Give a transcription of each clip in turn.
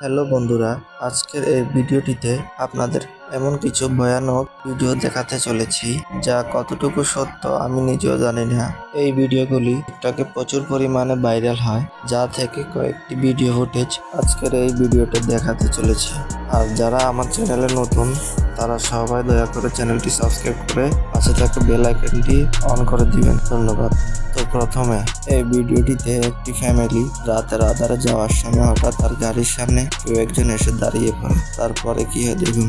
Hello বন্ধুরা আজকের এই ভিডিওটিতে আপনাদের এমন কিছু ভয়ানক ভিডিও দেখাতে চলেছি যা কতটুকু সত্য আমি নিজেও জানি না। এই ভিডিওগুলি টিকটকে প্রচুর পরিমাণে ভাইরাল হয়, যা থেকে কয়েকটি ভিডিও ফুটেজ আজকের এই ভিডিওতে দেখাতে চলেছি। আর যারা আমার চ্যানেলে নতুন, তারা সবাই দয়া করে চ্যানেলটি সাবস্ক্রাইব করে পাশে থাকা বেল আইকনটি অন করে দিবেন। ধন্যবাদ। তো প্রথমে, এই ভিডিওটিতে একটি ফ্যামিলি রাতের আধারে যাওয়ার সময় হঠাৎ তার গাড়ির সামনে কেউ একজন এসে দাঁড়িয়ে পড়ে। তারপরে কি হয় দেখুন।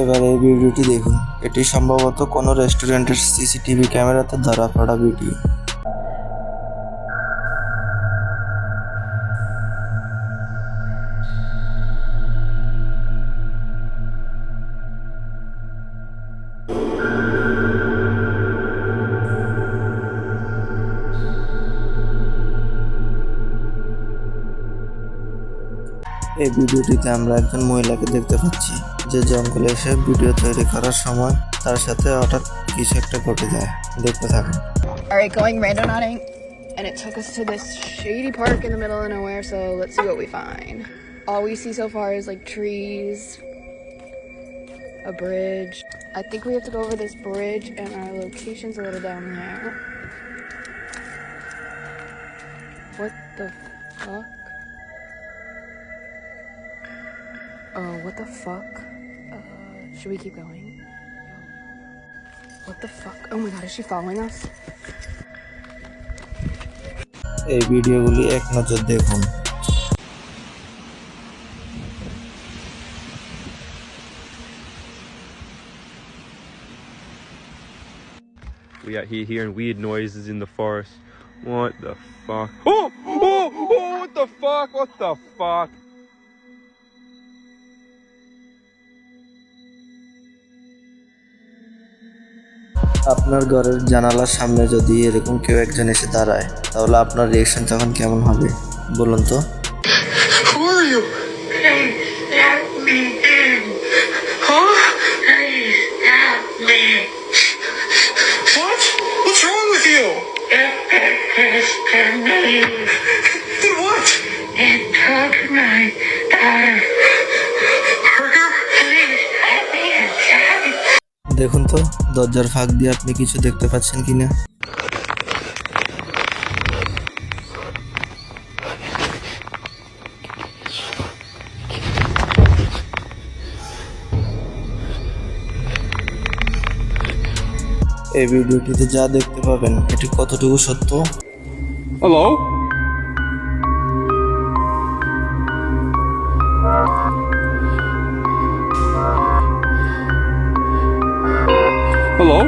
এবার এই ভিডিওটি দেখুন। এটি সম্ভবত কোনো রেস্টুরেন্টের সিসিটিভি ক্যামেরাতে ধরা পড়া ভিডিও। এই ভিডিওটিতে আমরা একজন মহিলাকে দেখতে পাচ্ছি যে জঙ্গলে এসে ভিডিও তৈরি করার সময় তার সাথে হঠাৎ কিছু একটা ঘটে যায় দেখতে থাকুন Alright, going randonauting, and it took us to this shady park in the middle of nowhere, so let's see what we find. All we see so far is like trees, a bridge. I think we have to go over this bridge, and our location's a little down there. What the fuck? Oh, what the fuck? Uh, should we keep going? What the fuck? Oh my god, is she following us? এই ভিডিওগুলি এক নজর দেখুন We out here hearing weird noises in the forest. What the fuck? Oh! Oh! Oh! What the fuck? What the fuck? আপনার ঘরের জানালার সামনে যদি এরকম কেউ একজন এসে দাঁড়ায় তাহলে আপনার রিয়েকশন তখন কেমন হবে? বলুন তো। দেখুন তো, দরজার ফাঁক দিয়ে আপনি কিছু দেখতে পাচ্ছেন কিনা এই ভিডিওটিতে যা দেখতে পাবেন, এটি কতটুকু সত্য Hello? Hello?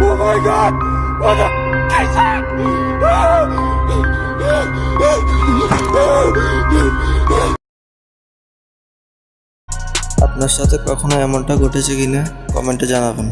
Oh my god! What the? আপনার সাথে কখনো এমনটা ঘটেছে কিনা কমেন্টে জানাবেন